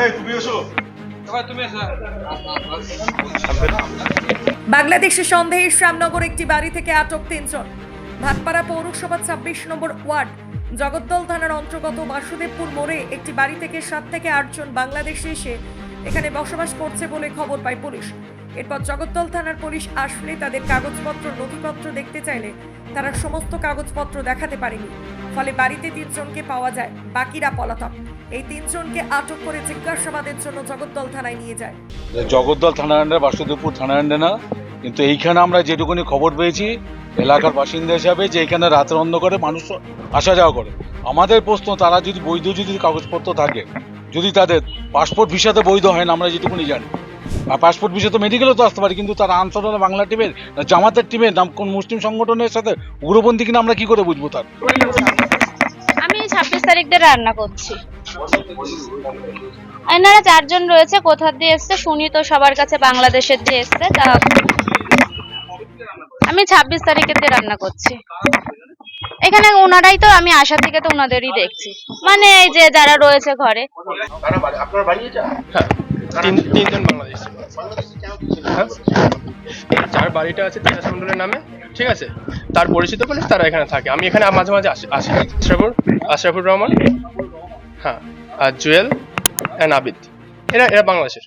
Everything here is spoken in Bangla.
এই তুমি বাংলাদেশের সন্দেহে শ্যামনগর একটি বাড়ি থেকে আটক তিনজন। ভাটপাড়া পৌরসভা ছাব্বিশ নম্বর ওয়ার্ড জগদ্দল থানার অন্তর্গত বাসুদেবপুর মোড়ে একটি বাড়ি থেকে সাত থেকে আটজন বাংলাদেশে এসে এখানে বসবাস করছে বলে খবর পায় পুলিশ। এরপর জগদ্দল থানার পুলিশ আসলে তাদের কাগজপত্র নথিপত্র দেখতে চাইলে তারা সমস্ত কাগজপত্র দেখাতে পারেনি। ফলে বাড়িতে তিনজনকে পাওয়া যায় বাকিরা পলাতক। এই তিনজনকে আটক করে জিজ্ঞাসাবাদের জন্য জগদ্দল থানায় নিয়ে যায়। জগদ্দল থানার আন্ডার বাসুদেবপুর থানার আন্ডার না। কিন্তু এইখানে আমরা যেটুকুনি খবর পেয়েছি এলাকার বাসিন্দা হিসাবে যে এখানে রাতের অন্ধকারে মানুষ আসা যাওয়া করে। আমাদের প্রশ্ন তারা যদি বৈধ যদি কাগজপত্র থাকে যদি তাদের পাসপোর্ট ভিসাতে বৈধ হয় না আমরা যেটুকুনি জানি। আর পাসপোর্ট ভিসা তো মেডিকেলও তো আসতে পারে কিন্তু তারা আনসার বাংলা টিমের না জামাতের টিমের নাম কোন মুসলিম সংগঠনের সাথে উগ্রপন্থী কিনা আমরা কি করে বুঝব তার? আমি ছাব্বিশ তারিখ রান্না করছি। এনারা চারজন রয়েছে কোথা দিয়ে এসছে? শুনি তো সবার কাছে বাংলাদেশের যে এসছে তা আমি ছাব্বিশ তারিখের দিয়ে রান্না করছি। এখানে ওনারাই তো আমি আসা থেকে তো ওনাদেরই দেখছি। মানে এই যে যারা রয়েছে ঘরে। হ্যাঁ তিনজন বাংলাদেশ। হ্যাঁ যার বাড়িটা আছে তিতাস মন্ডলের নামে ঠিক আছে? তার পরিচিত বলে তারা এখানে থাকে। আমি এখানে মাঝে মাঝে আসি আসি। আশরাফুর আশরাফুর রহমান। হ্যাঁ আর জুয়েল অ্যান্ড আবিদ। এরা এরা বাংলাদেশের।